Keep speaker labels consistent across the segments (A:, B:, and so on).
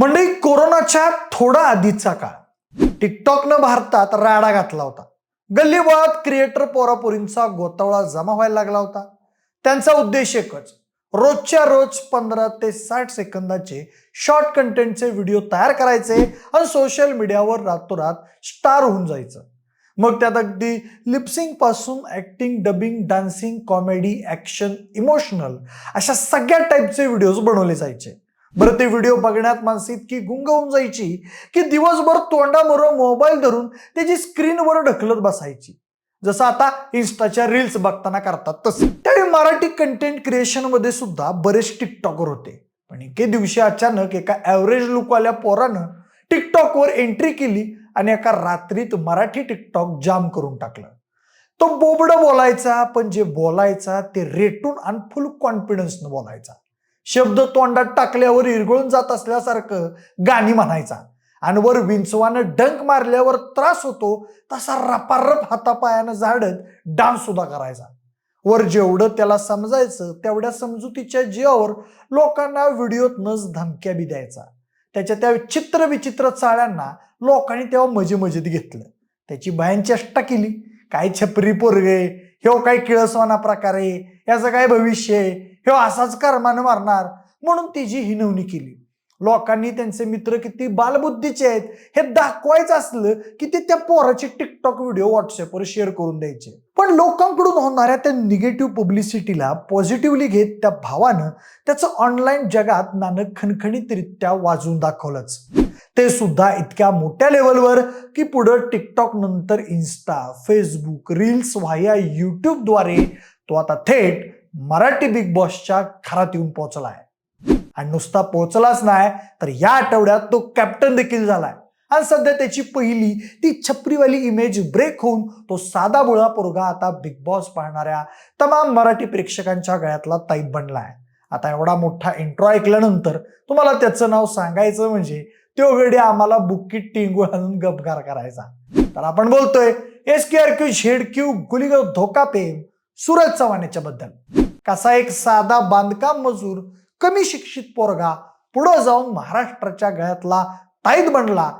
A: मंडळी कोरोनाच्या थोडा आधीचा काळ. टिकटॉकनं भारतात राडा घातला होता. गल्लीबोळात क्रिएटर पोरापोरींचा गोतावळा जमा व्हायला लागला होता. त्यांचा उद्देश एकच रोजच्या रोज पंधरा ते साठ सेकंदाचे शॉर्ट कंटेंटचे व्हिडिओ तयार करायचे आणि सोशल मीडियावर रातोरात स्टार होऊन जायचं. मग त्यात अगदी लिप्सिंगपासून acting dubbing dancing comedy action emotional अशा सगळ्या टाईपचे व्हिडिओज बनवले जायचे. बरं ते व्हिडिओ बघण्यात माणसं इतकी गुंग होऊन जायची की दिवसभर तोंडाबरोबर मोबाईल धरून त्याची स्क्रीनवर ढकलत बसायची. जसं आता इन्स्टाच्या रील्स बघताना करतात तसं. त्यावेळी मराठी कंटेंट क्रिएशनमध्ये सुद्धा बरेच टिकटॉकर होते. पण एके दिवशी अचानक एका ॲव्हरेज लुकवाल्या पोरानं टिकटॉकवर एंट्री केली आणि एका रात्रीत मराठी टिकटॉक जाम करून टाकलं. तो बोबडं बोलायचा पण जे बोलायचा ते रेटून आणि फुल कॉन्फिडन्सनं बोलायचा. शब्द तोंडात टाकल्यावर इरगळून जात असल्यासारखं गाणी म्हणायचा. आणि वर विंचवानं डंक मारल्यावर त्रास होतो तसा रपारप हातापायानं झाडत डान्स सुद्धा करायचा. वर जेवढं त्याला समजायचं तेवढ्या समजुतीच्या जीवावर लोकांना व्हिडिओतनच धमक्या बी द्यायचा. त्याच्या त्या चित्र विचित्र चाळ्यांना लोकांनी तेव्हा मजे मजेत घेतलं. त्याची बायां चेष्टा केली. काय छपरी पोरगे ह्यो काय किळसवाना प्रकार आहे? याचं काय भविष्य आहे? हे असाच कर्मानं मारणार. म्हणून तिची हिनवणी केली. लोकांनी त्यांचे मित्र किती बालबुद्धीचे आहेत हे दाखवायचं असलं की ते त्या पोराचे टिकटॉक व्हिडिओ व्हॉट्सअपवर शेअर करून द्यायचे. पण लोकांकडून होणाऱ्या त्या निगेटिव्ह पब्लिसिटीला पॉझिटिव्हली घेत त्या भावानं त्याचं ऑनलाईन जगात नाणं खणखणीतरित्या वाजवून दाखवलंच. ते सुद्धा इतक्या मोठ्या लेवलवर की पुढं टिकटॉक नंतर इन्स्टा फेसबुक रील्स व्हाया युट्यूबद्वारे तो आता थेट मराठी बिग बॉसच्या घरात येऊन पोहोचलाय. आणि नुसता पोहोचलाच नाही तर या आठवड्यात तो कॅप्टन देखील झालाय. आणि सध्या त्याची पहिली ती छपरीवाली इमेज ब्रेक होऊन तो साधा बुळा पोरगा आता बिग बॉस पाहणाऱ्या तमाम मराठी प्रेक्षकांच्या गळ्यातला ताईत आहे आता एवढा मोठा इंट्रो ऐकल्यानंतर तुम्हाला त्याचं नाव सांगायचं म्हणजे तो गडी आम्हाला बुक्कीत टिंगू घालून गपगार करायचा. तर आपण बोलतोय S K R Q Z Q गुलिगो धोका पेम सूरज चव्हाण याच्याबद्दल कसा एक साधा बांधकाम मजूर कमी शिक्षित पोरगा पुढं जाऊन महाराष्ट्राच्या गळ्यातला ताईत बनला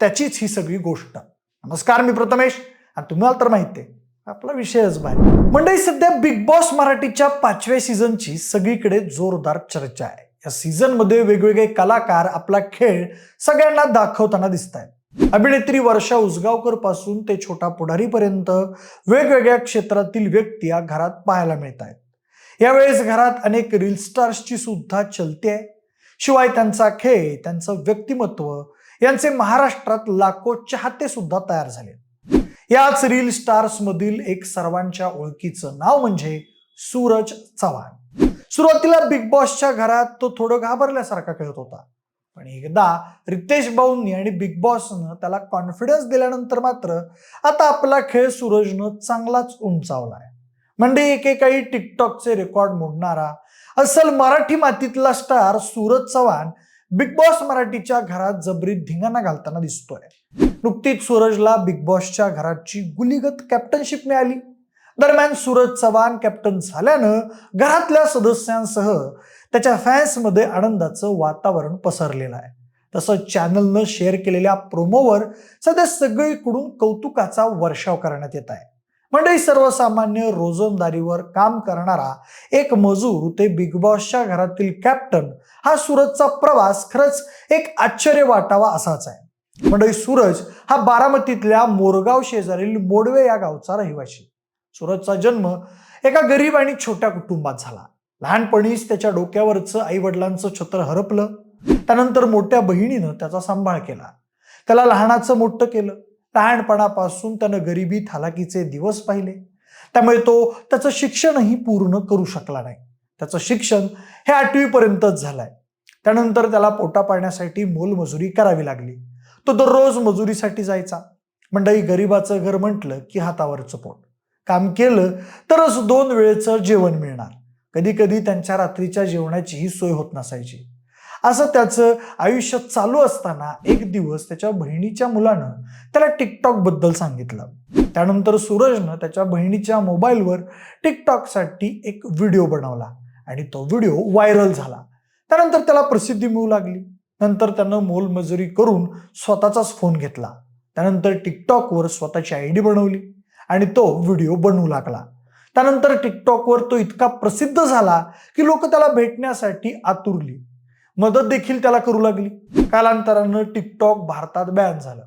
A: त्याचीच ही सगळी गोष्ट. नमस्कार मी प्रथमेश. आणि तुम्हाला तर माहिती आहे आपला विषयच बाहेर. मंडळी सध्या बिग बॉस मराठीच्या पाचव्या सीझनची सगळीकडे जोरदार चर्चा आहे. या सीझनमध्ये वेगवेगळे कलाकार आपला खेळ सगळ्यांना दाखवताना दिसत आहेत अभिनेत्री वर्षा उसगावकरपासून ते छोटा पुढारीपर्यंत वेगवेगळ्या क्षेत्रातील व्यक्ती या घरात पाहायला मिळत आहेत. यावेळेस घरात अनेक रील स्टार्सची सुद्धा चलते आहे. शिवाय त्यांचा खेळ त्यांचं व्यक्तिमत्व यांचे महाराष्ट्रात लाखो चाहते सुद्धा तयार झाले. याच रील स्टार्स मधील एक सर्वांच्या ओळखीचं नाव म्हणजे सूरज चव्हाण. सुरुवातीला बिग बॉसच्या घरात तो थोडं घाबरल्यासारखा खेळत होता. पण एकदा रितेश भाऊंनी आणि बिग बॉसनं त्याला कॉन्फिडन्स दिल्यानंतर मात्र आता आपला खेळ सूरजनं चांगलाच उंचावलाय. म्हणजे एकेकाळी टिकटॉकचे रेकॉर्ड मोडणारा असल Marathi मातीतला star Suraj Chavan big boss मराठीच्या घरात जबरीत धिंगाणा घालताना दिसतोय. नुकतीच सूरजला बिग बॉसच्या घराची गुलीगत कॅप्टनशिप मिळाली. दरम्यान सूरज चव्हाण कॅप्टन झाल्यानं घरातल्या सदस्यांसह त्याच्या फॅन्समध्ये आनंदाचं वातावरण पसरलेलं आहे. तसं चॅनलनं शेअर केलेल्या प्रोमोवर सध्या सगळीकडून कौतुकाचा वर्षाव करण्यात येत आहे. मंडळी सर्वसामान्य रोजंदारीवर काम करणारा एक मजूर ते बिग बॉसच्या घरातील कॅप्टन हा सूरजचा प्रवास खरंच एक आश्चर्य वाटावा असाच आहे. मंडळी सूरज हा बारामतीतल्या मोरगाव शेजारील मोडवे या गावचा रहिवाशी. सूरजचा जन्म एका गरीब आणि छोट्या कुटुंबात झाला. लहानपणीच त्याच्या डोक्यावरचं आई वडिलांचं छत्र हरपलं. त्यानंतर मोठ्या बहिणीनं त्याचा सांभाळ केला. त्याला लहानाचं मोठं केलं. लहानपणापासून त्यानं गरिबी थालाकीचे दिवस पाहिले. त्यामुळे तो त्याचं शिक्षणही पूर्ण करू शकला नाही. त्याचं शिक्षण हे आठवीपर्यंतच झालंय. त्यानंतर त्याला पोटा पाळण्यासाठी मोलमजुरी करावी लागली. तो दररोज मजुरीसाठी जायचा. मंडळी गरिबाचं घर म्हटलं की हातावरचं पोट. काम केलं तरच दोन वेळेचं जेवण मिळणार. कधी कधी त्यांच्या रात्रीच्या जेवणाचीही सोय होत नसायची. असं त्याचं आयुष्य चालू असताना एक दिवस त्याच्या बहिणीच्या मुलानं त्याला टिकटॉकबद्दल सांगितलं. त्यानंतर सूरजनं त्याच्या बहिणीच्या मोबाईलवर टिकटॉकसाठी एक व्हिडिओ बनवला आणि तो व्हिडिओ व्हायरल झाला. त्यानंतर त्याला प्रसिद्धी मिळू लागली. नंतर त्यानं मोलमजुरी करून स्वतःचाच फोन घेतला. त्यानंतर टिकटॉकवर स्वतःची आय डी बनवली आणि तो व्हिडिओ बनवू लागला. त्यानंतर टिकटॉकवर तो इतका प्रसिद्ध झाला की लोक त्याला भेटण्यासाठी आतुरली. मदत देखील त्याला करू लागली. कालांतरानं टिकटॉक भारतात बॅन झालं.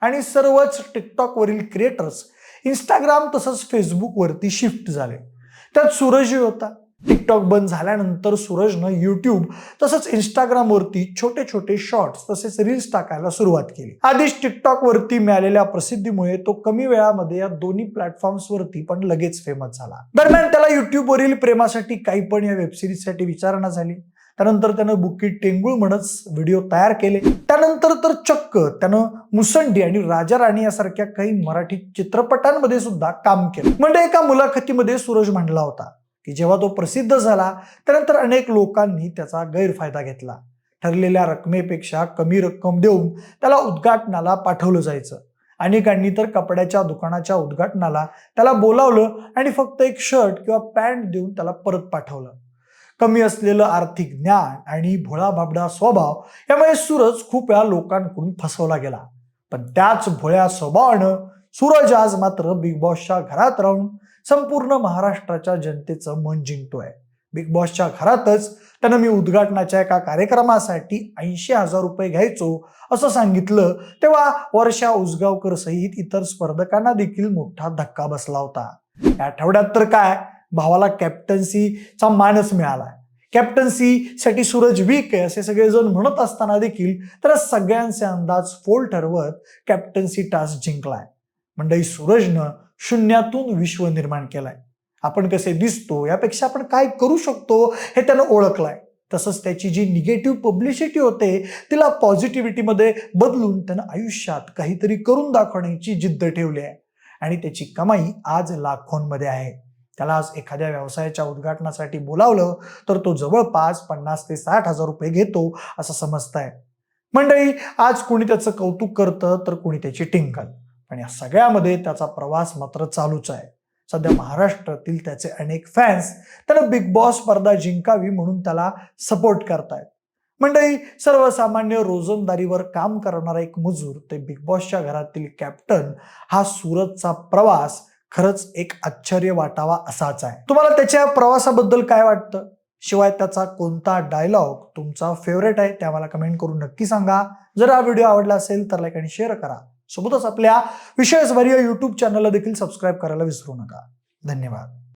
A: आणि सर्वच टिकटॉकवरील क्रिएटर्स इंस्टाग्राम तसंच फेसबुकवरती शिफ्ट झाले. त्यात सूरजही होता. टिकटॉक बंद झाल्यानंतर सूरजनं युट्यूब तसंच इंस्टाग्रामवरती छोटे छोटे शॉर्ट्स तसेच रील्स टाकायला सुरुवात केली. आधीच टिकटॉकवरती मिळालेल्या प्रसिद्धीमुळे तो कमी वेळामध्ये या दोन्ही प्लॅटफॉर्म्सवरती पण लगेच फेमस झाला. दरम्यान त्याला युट्यूबवरील प्रेमासाठी काही पण या वेबसिरीजसाठी विचारणा झाली. त्यानंतर त्यानं बुकी टेंगुळ म्हणत व्हिडिओ तयार केले. त्यानंतर तर चक्क त्यानं मुसंडी आणि राजा राणी यासारख्या काही मराठी चित्रपटांमध्ये सुद्धा काम केलं. म्हणजे एका मुलाखतीमध्ये सूरज म्हणला होता की जेव्हा तो प्रसिद्ध झाला त्यानंतर अनेक लोकांनी त्याचा गैरफायदा घेतला. ठरलेल्या रकमेपेक्षा कमी रक्कम देऊन त्याला उद्घाटनाला पाठवलं जायचं. अनेकांनी तर कपड्याच्या दुकानाच्या उद्घाटनाला त्याला बोलावलं आणि फक्त एक शर्ट किंवा पॅन्ट देऊन त्याला परत पाठवलं. कमी असलेलं आर्थिक ज्ञान आणि भोळा बाबडा स्वभाव यामुळे सूरज खूप वेळा लोकांकडून फसवला गेला. पण त्याच भोळ्या स्वभावानं सूरज आज मात्र बिग बॉसच्या घरात राहून संपूर्ण महाराष्ट्राच्या जनतेचं मन जिंकतोय. बिग बॉसच्या घरातच त्यानं मी उद्घाटनाच्या एका कार्यक्रमासाठी ऐंशी हजार रुपये घ्यायचो असं सांगितलं. तेव्हा वर्षा उसगावकर सहित इतर स्पर्धकांना देखील मोठा धक्का बसला होता. या आठवड्यात तर काय? भावाला कॅप्टन्सीचा मानच मिळालाय. कॅप्टन्सीसाठी सूरज वीक आहे असे सगळेजण म्हणत असताना देखील तर सगळ्यांचे अंदाज फोल ठरवत कॅप्टन्सी टास्क जिंकलाय. मंडळी सूरजनं शून्यातून विश्व निर्माण केलाय. आपण कसे दिसतो यापेक्षा आपण काय करू शकतो हे त्यानं ओळखलंय. तसंच त्याची जी निगेटिव्ह पब्लिसिटी होते तिला पॉझिटिव्हिटीमध्ये बदलून त्यानं आयुष्यात काहीतरी करून दाखवण्याची जिद्द ठेवली आहे. आणि त्याची कमाई आज लाखोंमध्ये आहे. त्याला आज एखाद्या व्यवसायाच्या उद्घाटनासाठी बोलावलं तर तो जवळपास पन्नास ते साठ हजार रुपये घेतो असं समजतंय. मंडळी आज कोणी त्याचं कौतुक करतं तर कोणी त्याची टिंकल. पण या सगळ्यामध्ये त्याचा प्रवास मात्र चालूच आहे. सध्या महाराष्ट्रातील त्याचे अनेक फॅन्स त्याला बिग बॉस स्पर्धा जिंकावी म्हणून त्याला सपोर्ट करतायत. मंडळी सर्वसामान्य रोजंदारीवर काम करणारा एक मजूर ते बिग बॉसच्या घरातील कॅप्टन हा सुरतचा प्रवास खरंच एक आश्चर्य वाटावा असाच आहे. तुम्हाला त्याच्या प्रवासाबद्दल काय वाटतं? शिवाय त्याचा कोणता डायलॉग तुमचा फेवरेट आहे ते आम्हाला कमेंट करून नक्की सांगा. जर हा व्हिडिओ आवडला असेल तर लाईक आणि शेअर करा. सोबतच आपल्या विशेष विषयस्वर्य यूट्यूब चॅनलला देखील सबस्क्राईब करायला विसरू नका. धन्यवाद.